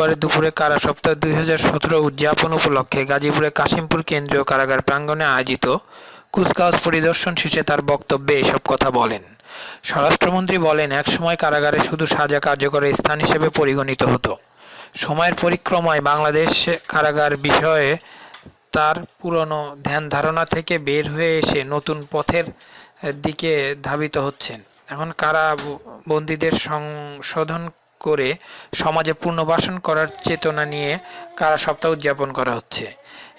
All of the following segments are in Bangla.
রোববার দুপুরে কারা সপ্তাহ দুই হাজার সতেরো উদযাপন উপলক্ষে গাজীপুরের কাশিমপুর কেন্দ্রীয় কারাগার প্রাঙ্গণে আয়োজিত কুচকাওয়াজ পরিদর্শন শেষে তার বক্তব্যে এসব কথা বলেন। স্বরাষ্ট্রমন্ত্রী বলেন একসময় কারাগারে শুধু সাজা কার্যকরের স্থান হিসেবে পরিগণিত হতো। সময়ের পরিক্রমায় বাংলাদেশ কারাগার বিষয়ে তার পুরনো ধ্যান ধারণা থেকে বের হয়ে এসে নতুন পথের দিকে ধাবিত হচ্ছেন। এখন কারা বন্দীদের সংশোধন করে সমাজে পুনর্বাসন করার চেতনা নিয়ে কারা সপ্তাহ উদযাপন করা হচ্ছে?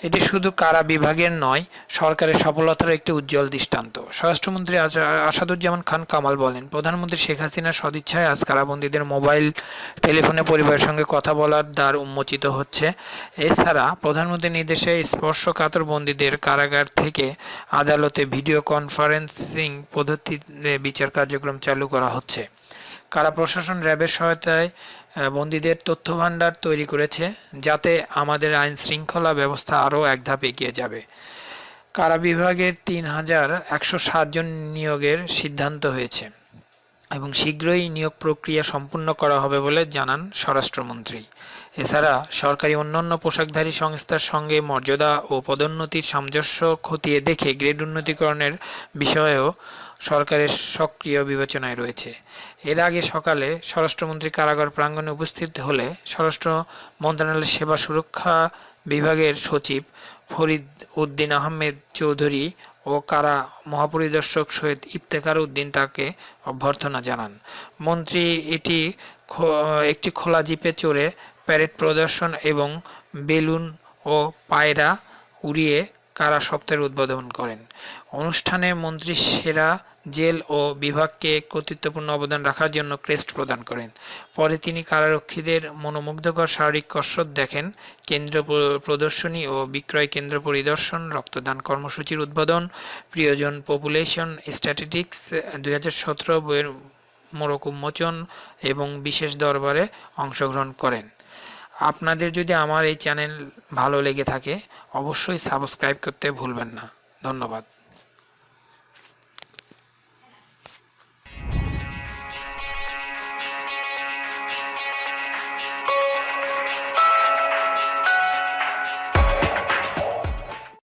এটি শুধু কারা বিভাগের নয়, সরকারের সফলতার একটি উজ্জ্বল দৃষ্টান্ত। স্বরাষ্ট্রমন্ত্রী আসাদুজ্জামান খান কামাল বলেন, প্রধানমন্ত্রী শেখ হাসিনার সদিচ্ছায় আজ কারাবন্দীদের মোবাইল, টেলিফোনে পরিবারের সঙ্গে কথা বলার দ্বার উন্মোচিত হচ্ছে। এছাড়া প্রধানমন্ত্রীর নির্দেশে স্পর্শকাতর বন্দীদের কারাগার থেকে আদালতে ভিডিও কনফারেন্সিং পদ্ধতিতে বিচার কার্যক্রম চালু করা হচ্ছে। কারা প্রশাসন র্যাবের সহায়তায় বন্দীদের তথ্য ভাণ্ডার তৈরি করেছে যাতে আমাদের আইন শৃঙ্খলা ব্যবস্থা আরও এক ধাপ এগিয়ে যাবে। কারা বিভাগের তিন হাজার একশো জন নিয়োগের সিদ্ধান্ত হয়েছে। এবং শীঘ্রই নিয়োগ প্রক্রিয়া সম্পূর্ণ করা হবে বলে জানান স্বরাষ্ট্রমন্ত্রী। এছাড়া সরকারি অন্যান্য পোশাকধারী সংস্থার সঙ্গে মর্যাদা ও পদোন্নতির সামঞ্জস্য খতিয়ে দেখে গ্রেড উন্নতিকরণের বিষয়েও সরকারের সক্রিয় বিবেচনায় রয়েছে। এর আগে সকালে স্বরাষ্ট্রমন্ত্রী কারাগার প্রাঙ্গণে উপস্থিত হলে স্বরাষ্ট্র মন্ত্রণালয়ের সেবা সুরক্ষা বিভাগের সচিব ফরিদ উদ্দিন আহমেদ চৌধুরী ও কারা মহাপরিদর্শক সৈয়দ ইফতেখার উদ্দিন তাকে অভ্যর্থনা জানান। মন্ত্রী এটি একটি খোলা জিপে চড়ে প্যারেড প্রদর্শন এবং বেলুন ও পায়রা উড়িয়ে কারা সপ্তাহের উদ্বোধন করেন। অনুষ্ঠানে মন্ত্রী সেরা জেল ও বিভাগকে কর্তৃত্বপূর্ণ অবদান রাখার জন্য ক্রেস্ট প্রদান করেন। পরে তিনি কারারক্ষীদের মনোমুগ্ধকর শারীরিক কসরত দেখেন, কেন্দ্র প্রদর্শনী ও বিক্রয় কেন্দ্র পরিদর্শন, রক্তদান কর্মসূচির উদ্বোধন, প্রিয়জন পপুলেশন স্ট্যাটিস্টিক্স দুই হাজার সতেরো বইয়ের মোড়ক উন্মোচন এবং বিশেষ দরবারে অংশগ্রহণ করেন। আপনাদের যদি আমার এই চ্যানেল ভালো লেগে থাকে, অবশ্যই সাবস্ক্রাইব করতে ভুলবেন না। ধন্যবাদ।